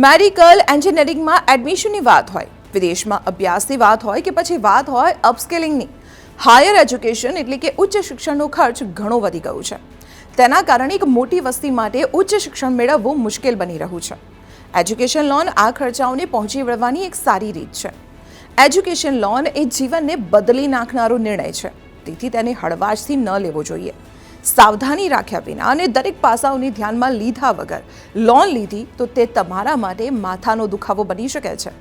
Medical એન્જિનિયરિંગમાં એડમિશનની વાત હોય, વિદેશમાં અભ્યાસની વાત હોય કે પછી વાત હોય અપસ્કેલિંગની. હાયર એજ્યુકેશન એટલે કે ઉચ્ચ શિક્ષણનો ખર્ચ ઘણો વધી ગયો છે. તેના કારણે એક મોટી વસ્તી માટે ઉચ્ચ શિક્ષણ મેળવવું મુશ્કેલ બની રહ્યું છે. એજ્યુકેશન લોન આ ખર્ચાઓને પહોંચી વળવાની એક સારી રીત છે. એજ્યુકેશન લોન એ જીવનને બદલી નાખનારો નિર્ણય છે. તેથી તેને હળવાશથી ન લેવો જોઈએ. સાવધાની રાખ્યા વિના અને દરેક પાસાઓને ધ્યાનમાં લીધા વગર લોન લીધી, તો તે તમારા માટે માથાનો દુખાવો બની શકે છે.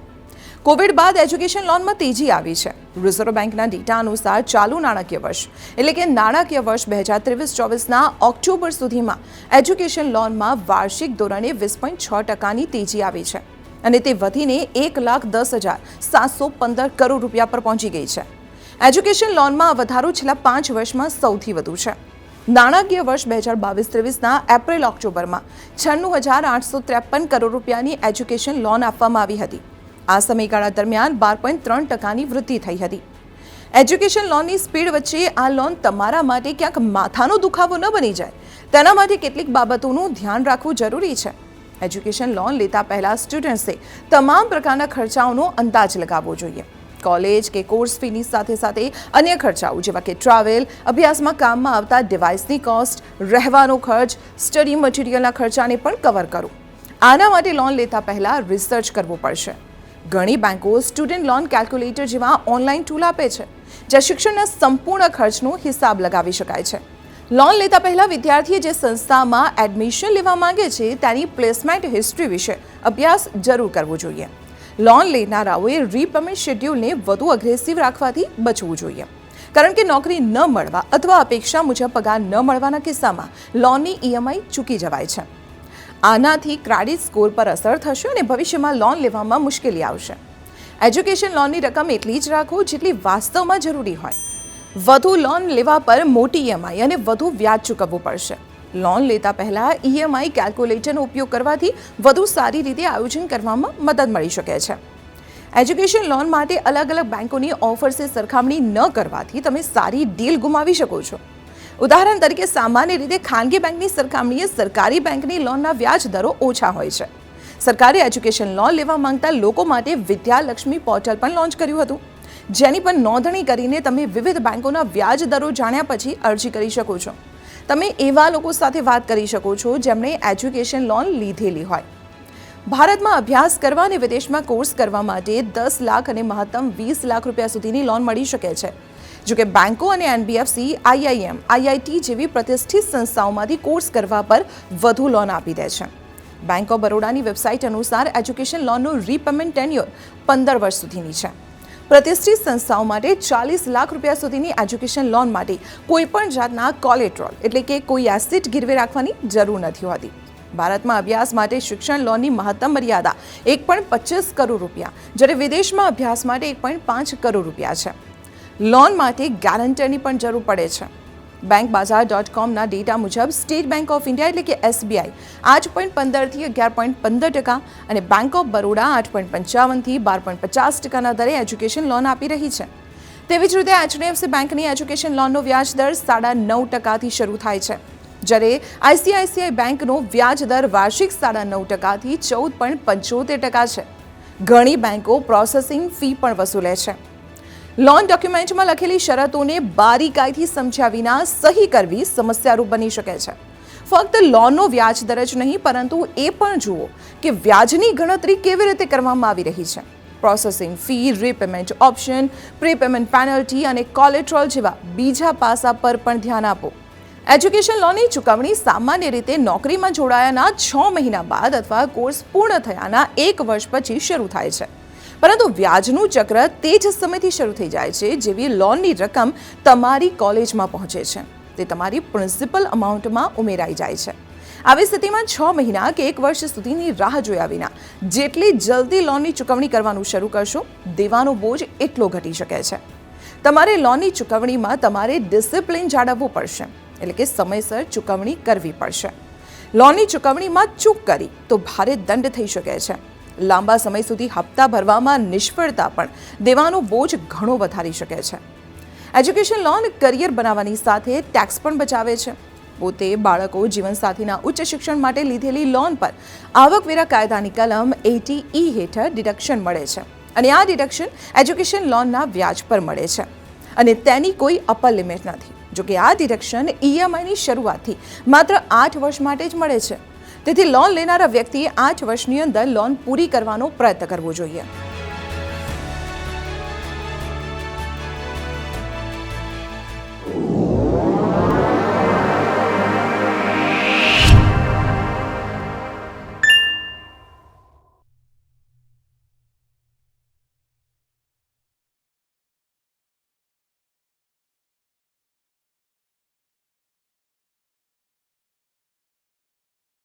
કોવિડ બાદ એજ્યુકેશન લોનમાં તેજી આવી છે. રિઝર્વ બેંકના ડેટા અનુસાર ચાલુ નાણાકીય વર્ષ, એટલે કે નાણાકીય વર્ષ બે હજાર ત્રેવીસ ચોવીસના ઓક્ટોબર સુધીમાં એજ્યુકેશન લોનમાં વાર્ષિક ધોરણે વીસ પોઈન્ટ છ ટકાની તેજી આવી છે અને તે વધીને એક લાખ દસ હજાર સાતસો પંદર કરોડ રૂપિયા પર પહોંચી ગઈ છે. એજ્યુકેશન લોનમાં વધારો છેલ્લા પાંચ વર્ષમાં સૌથી વધુ છે. નાણાકીય વર્ષ બે હજાર બાવીસ ત્રેવીસના એપ્રિલ, ઓક્ટોબરમાં છન્નું હજાર આઠસો ત્રેપન કરોડ રૂપિયાની એજ્યુકેશન લોન આપવામાં આવી હતી. આ સમયગાળા દરમિયાન બાર પોઈન્ટ ત્રણ ટકાની વૃદ્ધિ થઈ હતી. એજ્યુકેશન લોનની સ્પીડ વચ્ચે આ લોન તમારા માટે ક્યાંક માથાનો દુખાવો ન બની જાય. તેના માટે કેટલીક બાબતોનું ધ્યાન રાખવું જરૂરી છે. એજ્યુકેશન લોન લેતા પહેલા સ્ટુડન્ટ્સે તમામ પ્રકારના ખર્ચાઓનો અંદાજ લગાવવો જોઈએ. કોલેજ કે કોર્સ ફીની સાથે સાથે અન્ય ખર્ચાઓ, જેવા કે ટ્રાવેલ, અભ્યાસમાં કામમાં આવતા ડિવાઇસની કોસ્ટ, રહેવાનો ખર્ચ, સ્ટડી મટીરિયલના ખર્ચાને પણ કવર કરો. આના માટે લોન લેતા પહેલાં રિસર્ચ કરવું પડશે. ઘણી બેંકો સ્ટુડન્ટ લોન કેલ્ક્યુલેટર જેવા ઓનલાઈન ટૂલ આપે છે, જ્યાં શિક્ષણના સંપૂર્ણ ખર્ચનો હિસાબ લગાવી શકાય છે. લોન લેતા પહેલાં વિદ્યાર્થીએ જે સંસ્થામાં એડમિશન લેવા માંગે છે, તેની પ્લેસમેન્ટ હિસ્ટ્રી વિશે અભ્યાસ જરૂર કરવો જોઈએ. લોન લેનારાઓએ રીપેમેન્ટ શેડ્યુલને વધુ અગ્રેસિવ રાખવાથી બચવું જોઈએ. કારણ કે નોકરી ન મળવા અથવા અપેક્ષા મુજબ પગાર ન મળવાના કિસ્સામાં લોનની ઈએમઆઈ ચૂકી જવાય છે. આનાથી ક્રેડિટ સ્કોર પર અસર થશે અને ભવિષ્યમાં લોન લેવામાં મુશ્કેલી આવશે. એજ્યુકેશન લોનની રકમ એટલી જ રાખો જેટલી વાસ્તવમાં જરૂરી હોય. વધુ લોન લેવા પર મોટી ઈએમઆઈ અને વધુ વ્યાજ ચૂકવવું પડશે. લોન લેતા પહેલાં ઈએમઆઈ કેલ્ક્યુલેટરનો ઉપયોગ કરવાથી વધુ સારી રીતે આયોજન કરવામાં મદદ મળી શકે છે. એજ્યુકેશન લોન માટે અલગ અલગ બેંકોની ઓફર્સે સરખામણી ન કરવાથી તમે સારી ડીલ ગુમાવી શકો છો. ઉદાહરણ તરીકે સામાન્ય રીતે ખાનગી બેંકની સરખામણીએ સરકારી બેંકની લોનના વ્યાજ દરો ઓછા હોય છે. સરકારે એજ્યુકેશન લોન લેવા માંગતા લોકો માટે વિદ્યાલક્ષ્મી પોર્ટલ પણ લોન્ચ કર્યું હતું. જેની પર નોંધણી કરીને તમે વિવિધ બેંકોના વ્યાજ દરો જાણ્યા પછી અરજી કરી શકો છો. તમે એવા લોકો સાથે વાત કરી શકો છો જેમણે એજ્યુકેશન લોન લીધેલી હોય. ભારતમાં અભ્યાસ કરવા અને વિદેશમાં કોર્સ કરવા માટે દસ લાખ અને મહત્તમ વીસ લાખ રૂપિયા સુધીની લોન મળી શકે છે. જોકે બેંકો અને એનબીએફસી, આઈઆઈએમ, આઈઆઈટી જેવી પ્રતિષ્ઠિત સંસ્થાઓમાંથી કોર્સ કરવા પર વધુ લોન આપી દે છે. બેંક ઓફ બરોડાની વેબસાઇટ અનુસાર એજ્યુકેશન લોનનું રીપેમેન્ટ ટેન્યોર પંદર વર્ષ સુધીની છે. પ્રતિષ્ઠિત સંસ્થાઓ માટે ચાલીસ લાખ રૂપિયા સુધીની એજ્યુકેશન લોન માટે કોઈપણ જાતના કોલેટ્રોલ એટલે કે કોઈ એસિડ ગીરવે રાખવાની જરૂર નથી હોતી. ભારતમાં અભ્યાસ માટે શિક્ષણ લોનની મહત્તમ મર્યાદા એક પોઈન્ટ પચીસ કરોડ રૂપિયા, જ્યારે વિદેશમાં અભ્યાસ માટે એક પોઈન્ટ પાંચ કરોડ રૂપિયા છે. લોન માટે ગેરંટરની પણ જરૂર પડે છે. બેંક બાજાર ડોટ કોમના ડેટા મુજબ સ્ટેટ બેંક ઓફ ઇન્ડિયા એટલે કે એસબીઆઈ આઠ પોઈન્ટ પંદરથી અગિયાર પોઈન્ટ પંદર ટકા અને બેંક ઓફ બરોડા આઠ પોઈન્ટ પંચાવનથી બાર પોઈન્ટ પચાસ ટકાના દરે એજ્યુકેશન લોન આપી રહી છે. તેવી જ રીતે એચડીએફસી બેંકની એજ્યુકેશન લોનનો વ્યાજ દર સાડા નવ ટકાથી શરૂ થાય છે. જ્યારે આઈસીઆઈસીઆઈ બેંકનો વ્યાજ દર વાર્ષિક સાડા નવ ટકાથી ચૌદ પોઈન્ટ પંચોતેર ટકા છે. ઘણી બેંકો પ્રોસેસિંગ ફી પણ વસૂલે છે. લોન ડોક્યુમેન્ટમાં લખેલી શરતોને બારીકાઈથી સમજ્યા વિના સહી કરવી સમસ્યારૂપ બની શકે છે. ફક્ત લોનનો વ્યાજ દર જ નહીં, પરંતુ એ પણ જુઓ કે વ્યાજની ગણતરી કેવી રીતે કરવામાં આવી રહી છે. Processing fee repayment option prepayment penalty અને કોલેટ્રોલ જેવા બીજા પાસા પર પણ ધ્યાન આપો. એજ્યુકેશન લોનની ચૂકવણી સામાન્ય રીતે નોકરીમાં જોડાયાના છ મહિના બાદ અથવા કોર્સ પૂર્ણ થયાના એક વર્ષ પછી શરૂ થાય છે. પરંતુ વ્યાજનું ચક્ર તે જ સમયથી શરૂ થઈ જાય છે, જેવી લોનની રકમ તમારી કોલેજમાં પહોંચે છે. તે તમારી પ્રિન્સિપલ અમાઉન્ટમાં ઉમેરાઈ જાય છે. આવી સ્થિતિમાં છ મહિના કે એક વર્ષ સુધીની રાહ જોયા વિના જેટલી જલ્દી લોનની ચૂકવણી કરવાનું શરૂ કરશો, દેવાનો બોજ એટલો ઘટી શકે છે. તમારે લોનની ચૂકવણીમાં તમારે ડિસિપ્લિન જાળવવું પડશે, એટલે કે સમયસર ચૂકવણી કરવી પડશે. લોનની ચૂકવણીમાં ચૂક કરી તો ભારે દંડ થઈ શકે છે. લાંબા સમય સુધી હપ્તા ભરવામાં નિષ્ફળતા પણ દેવાનો બોજ ઘણો વધારી શકે છે. એજ્યુકેશન લોન કરિયર બનાવવાની સાથે ટેક્સ પણ બચાવે છે. પોતે બાળકો જીવનસાથીના ઉચ્ચ શિક્ષણ માટે લીધેલી લોન પર આવકવેરા કાયદાની કલમ એટી ઈ હેઠળ ડિડક્શન મળે છે અને આ ડિડક્શન એજ્યુકેશન લોનના વ્યાજ પર મળે છે. અને તેની કોઈ અપર લિમિટ નથી. જોકે આ ડિડક્શન ઈએમઆઈની શરૂઆતથી માત્ર આઠ વર્ષ માટે જ મળે છે. તેથી લોન લેનારા વ્યક્તિએ આઠ વર્ષની અંદર લોન પૂરી કરવાનો પ્રયત્ન કરવો જોઈએ.